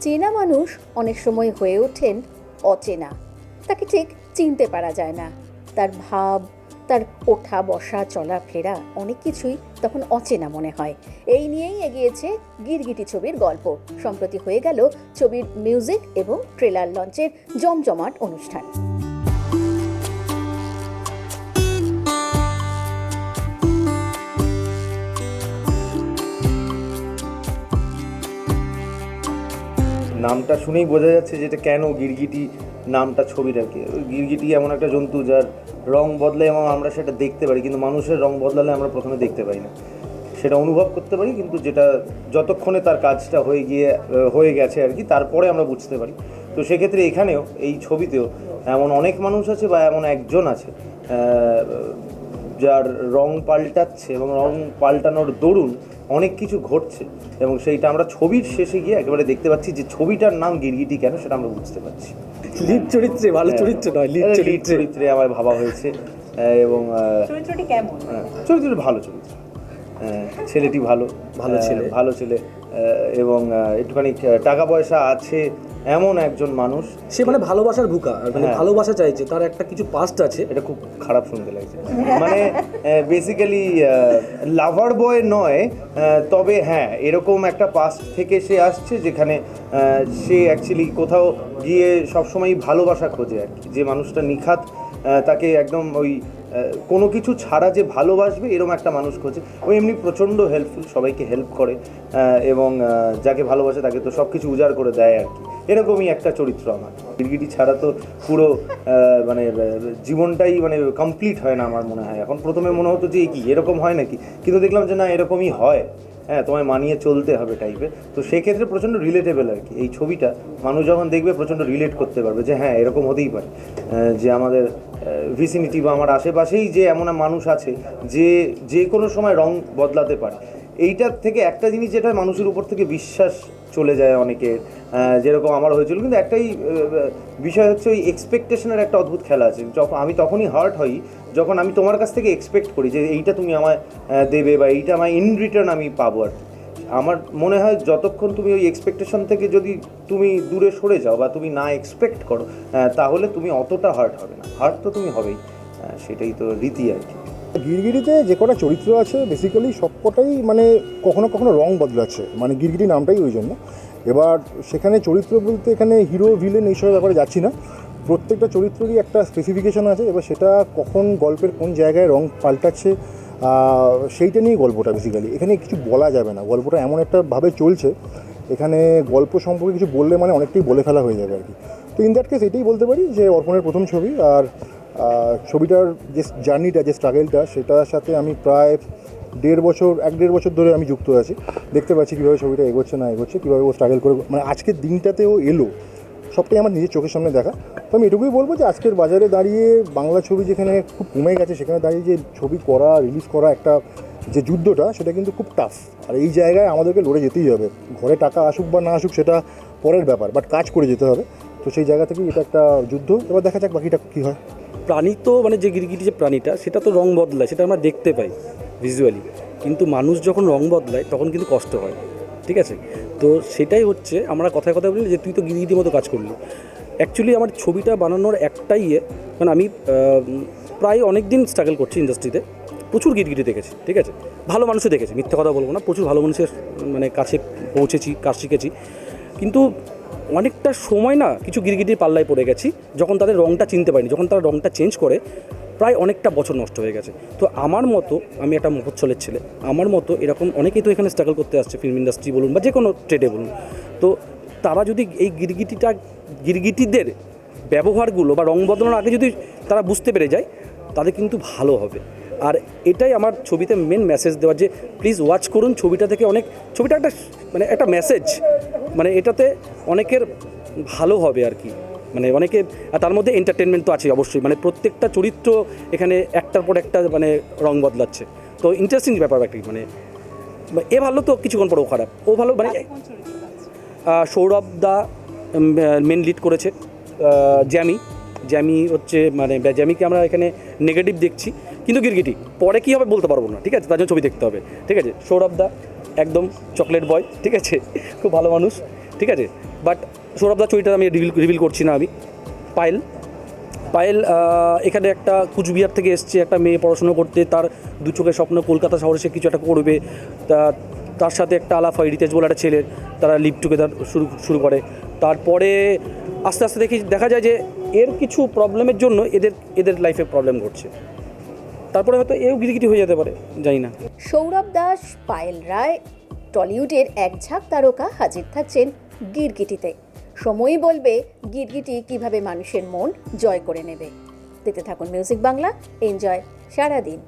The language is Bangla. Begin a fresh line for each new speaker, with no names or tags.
চেনা মানুষ অনেক সময় হয়ে ওঠেন অচেনা। তাকে ঠিক চিনতে পারা যায় না। তার ভাব, তার ওঠা বসা চলাফেরা অনেক কিছুই তখন অচেনা মনে হয়। এই নিয়েই এগিয়েছে গিরগিটি ছবির গল্প। সম্প্রতি হয়ে গেল ছবির মিউজিক এবং ট্রেলার লঞ্চের জমজমাট অনুষ্ঠান।
নামটা শুনেই বোঝা যাচ্ছে যে এটা কেন গিরগিটি নামটা ছবির আর কি। ওই গিরগিটি এমন একটা জন্তু যার রং বদলে এবং আমরা সেটা দেখতে পারি, কিন্তু মানুষের রং বদলালে আমরা প্রথমে দেখতে পাই না। সেটা অনুভব করতে পারি, কিন্তু যেটা যতক্ষণে তার কাজটা হয়ে গিয়ে হয়ে গেছে আর কি, তারপরে আমরা বুঝতে পারি। তো সেক্ষেত্রে এখানেও, এই ছবিতেও এমন অনেক মানুষ আছে বা এমন একজন আছে যার রং পাল্টাচ্ছে এবং রং পাল্টানোর দরুন অনেক কিছু ঘটছে এবং সেইটা আমরা ছবির শেষে গিয়ে একেবারে দেখতে পাচ্ছি যে ছবিটার নাম গিরগিটি কেন সেটা আমরা বুঝতে পারছি।
লিড চরিত্রে ভালো চরিত্র নয় লিড চরিত্রে।
চরিত্রে আমার ভাবা হয়েছে এবং আহ,
চরিত্রটি কেমন?
হ্যাঁ, চরিত্রটি ভালো চরিত্র। হ্যাঁ, ছেলেটি ভালো।
ভালো ছেলে।
ভালো ছেলে। এবং একটুখানি টাকা পয়সা আছে এমন একজন মানুষ।
সে মানে ভালোবাসার ভুকা মানে
হ্যাঁ।
ভালোবাসা চাইছে তার একটা কিছু পাস্ট আছে।
এটা খুব খারাপ শুনতে লাগছে। মানে বেসিক্যালি লাভার বয় নয় তবে হ্যাঁ এরকম একটা পাস্ট থেকে সে আসছে যেখানে সে অ্যাকচুয়ালি কোথাও গিয়ে সবসময় ভালোবাসা খোঁজে আর কি। যে মানুষটা নিখাত তাকে একদম ওই কোনো কিছু ছাড়া যে ভালোবাসবে এরকম একটা মানুষ খোঁজে। ও এমনি প্রচণ্ড হেল্পফুল সবাইকে হেল্প করে এবং যাকে ভালোবাসে তাকে তো সব কিছু উজাড় করে দেয় আর কি। এরকমই একটা চরিত্র আমার। গিরগিটি ছাড়া তো পুরো মানে জীবনটাই মানে কমপ্লিট হয় না আমার মনে হয়। এখন প্রথমে মনে হতো যে কি, এরকম হয় নাকি? কিন্তু দেখলাম যে, না, এরকমই হয়। হ্যাঁ তোমায় মানিয়ে চলতে হবে টাইপের তো সেক্ষেত্রে প্রচণ্ড রিলেটেবল আর কি। এই ছবিটা মানুষ যখন দেখবে প্রচণ্ড রিলেট করতে পারবে যে হ্যাঁ এরকম হতেই পারে। যে আমাদের ভিসিনিটি বা আমার আশেপাশেই যে এমন মানুষ আছে যে যে কোনো সময় রং বদলাতে পারে। এইটার থেকে একটা জিনিস যেটা মানুষের উপর থেকে বিশ্বাস চলে যায় অনেকের যেরকম আমার হয়েছিল। কিন্তু একটাই বিষয় হচ্ছে ওই এক্সপেকটেশনের একটা অদ্ভুত খেলা আছে। যখন আমি তখনই হার্ট হই, যখন আমি তোমার কাছ থেকে এক্সপেক্ট করি যে এইটা তুমি আমায় দেবে বা এইটা আমায় ইন রিটার্ন আমি পাবো আর আমার মনে হয় যতক্ষণ তুমি ওই এক্সপেকটেশন থেকে যদি তুমি দূরে সরে যাও বা তুমি না এক্সপেক্ট করো তাহলে তুমি অতটা হার্ট হবে না। হার্ট তো তুমি হবেই। সেটাই তো রীতি আর কি।
গিরগিটিতে যে কটা চরিত্র আছে বেসিক্যালি সবকটাই মানে কখনো কখনো রং বদলাচ্ছে। মানে গিরগিটি নামটাই ওই জন্য। এবার সেখানে চরিত্র বলতে এখানে হিরো ভিলেন এইসব ব্যাপারে যাচ্ছি না। প্রত্যেকটা চরিত্ররই একটা স্পেসিফিকেশন আছে। এবার সেটা কখন গল্পের কোন জায়গায় রং পাল্টাচ্ছে সেইটা নিয়েই গল্পটা বেসিক্যালি এখানে কিছু বলা যাবে না। গল্পটা এমন একটা ভাবে চলছে, এখানে গল্প সম্পর্কে কিছু বললে মানে অনেকটাই বলে ফেলা হয়ে যাবে আর কি। তো ইন দ্যাট কেস এটাই বলতে পারি যে অর্পণের প্রথম ছবি। আর ছবিটার যে জার্নিটা, যে স্ট্রাগেলটা সেটার সাথে আমি প্রায় দেড় বছর, এক দেড় বছর ধরে আমি যুক্ত আছি। দেখতে পাচ্ছি কীভাবে ছবিটা এগোচ্ছে না এগোচ্ছে, কীভাবে ও স্ট্রাগল করে মানে আজকের দিনটাতেও এলো। সবটাই আমার নিজের চোখের সামনে দেখা। তো আমি এটুকুই বলব যে আজকের বাজারে দাঁড়িয়ে বাংলা ছবি যেখানে খুব কমে গেছে, সেখানে দাঁড়িয়ে যে ছবি করা রিলিজ করা একটা যে যুদ্ধটা, সেটা কিন্তু খুব টাফ আর এই জায়গায় আমাদেরকে লড়ে যেতেই হবে। ঘরে টাকা আসুক বা না আসুক, সেটা পরের ব্যাপার বাট কাজ করে যেতে হবে। তো সেই জায়গা থেকেই এটা একটা যুদ্ধ। এবার দেখা যাক বাকিটা কী হয়।
প্রাণী তো মানে যে গিরগিটি যে প্রাণীটা, সেটা তো রং বদলায়, সেটা আমরা দেখতে পাই ভিজুয়ালি কিন্তু মানুষ যখন রং বদলায়, তখন কিন্তু কষ্ট হয়, ঠিক আছে? তো সেটাই হচ্ছে, আমরা কথায় কথা বলি যে তুই তো গিরগিটির মতো কাজ করলি। অ্যাকচুয়ালি আমার ছবিটা বানানোর একটাই ইয়ে মানে আমি প্রায় অনেক দিন স্ট্রাগল করছি ইন্ডাস্ট্রিতে প্রচুর গিরগিটি দেখেছি, ঠিক আছে? ভালো মানুষও দেখেছি, মিথ্যা কথা বলব না, প্রচুর ভালো মানুষের মানে কাছে পৌঁছেছি, কাজ শিখেছি। কিন্তু অনেকটা সময় না কিছু গিরগিটির পাল্লায় পড়ে গেছি, যখন তাদের রঙটা চিনতে পারিনি, যখন তারা রঙটা চেঞ্জ করে, প্রায় অনেকটা বছর নষ্ট হয়ে গেছে। তো আমার মতো, আমি একটা মহোৎসলের ছেলে, আমার মতো এরকম অনেকেই তো এখানে স্ট্রাগল করতে আসছে ফিল্ম ইন্ডাস্ট্রি বলুন বা যে কোনো ট্রেডে বলুন। তো তারা যদি এই গিরগিটিটা, গিরগিটিদের ব্যবহারগুলো বা রং বদলানোর আগে যদি তারা বুঝতে পেরে যায়, তাদের কিন্তু ভালো হবে। আর এটাই আমার ছবিতে মেন মেসেজ দেওয়া যে প্লিজ ওয়াচ করুন, ছবিটা থেকে অনেক, ছবিটা একটা মানে একটা মেসেজ মানে এটাতে অনেকের ভালো হবে আর কি। মানে অনেকে তার মধ্যে এন্টারটেনমেন্ট তো আছে অবশ্যই। মানে প্রত্যেকটা চরিত্র এখানে একটার পর একটা মানে রং বদলাচ্ছে। তো ইন্টারেস্টিং ব্যাপার একটা মানে এ ভালো তো কিছুক্ষণ পর ও খারাপ। ও ভালো মানে সৌরভ দা মেন লিড করেছে জ্যামি। জ্যামি হচ্ছে মানে জ্যামিকে আমরা এখানে নেগেটিভ দেখছি। কিন্তু গিরগিটি পরে কী হবে বলতে পারব না ঠিক আছে? তার জন্য ছবি দেখতে হবে ঠিক আছে? সৌরভ দা একদম চকলেট বয় ঠিক আছে? খুব ভালো মানুষ, ঠিক আছে? বাট সৌরভদার চরিত্র আমি রিভিল রিভিল করছি না আমি। পায়েল পায়েল এখানে একটা কুচবিহার থেকে এসছে, একটা মেয়ে পড়াশুনো করতে, তার দু চোখের স্বপ্ন কলকাতা শহরে সে কিছু একটা করবে। তা, তার সাথে একটা আলাপ হয় রিতেশ বলে একটা ছেলের, তারা লিভ টুগেদার শুরু শুরু করে। তারপরে আস্তে আস্তে দেখি, দেখা যায় যে এর কিছু প্রবলেমের জন্য এদের এদের লাইফে প্রবলেম ঘটছে। তারপরে হয়তো এও গিরিগিরি হয়ে যেতে পারে, জানি না।
সৌরভ দাস, পায়েল রায়, টলিউডের এক ঝাঁক তারকা হাজির থাকছেন গিরগিটিতে। সময়ই বলবে গিরগিটি কীভাবে মানুষের মন জয় করে নেবে। দেখতে থাকুন মিউজিক বাংলা এনজয় সারাদিন।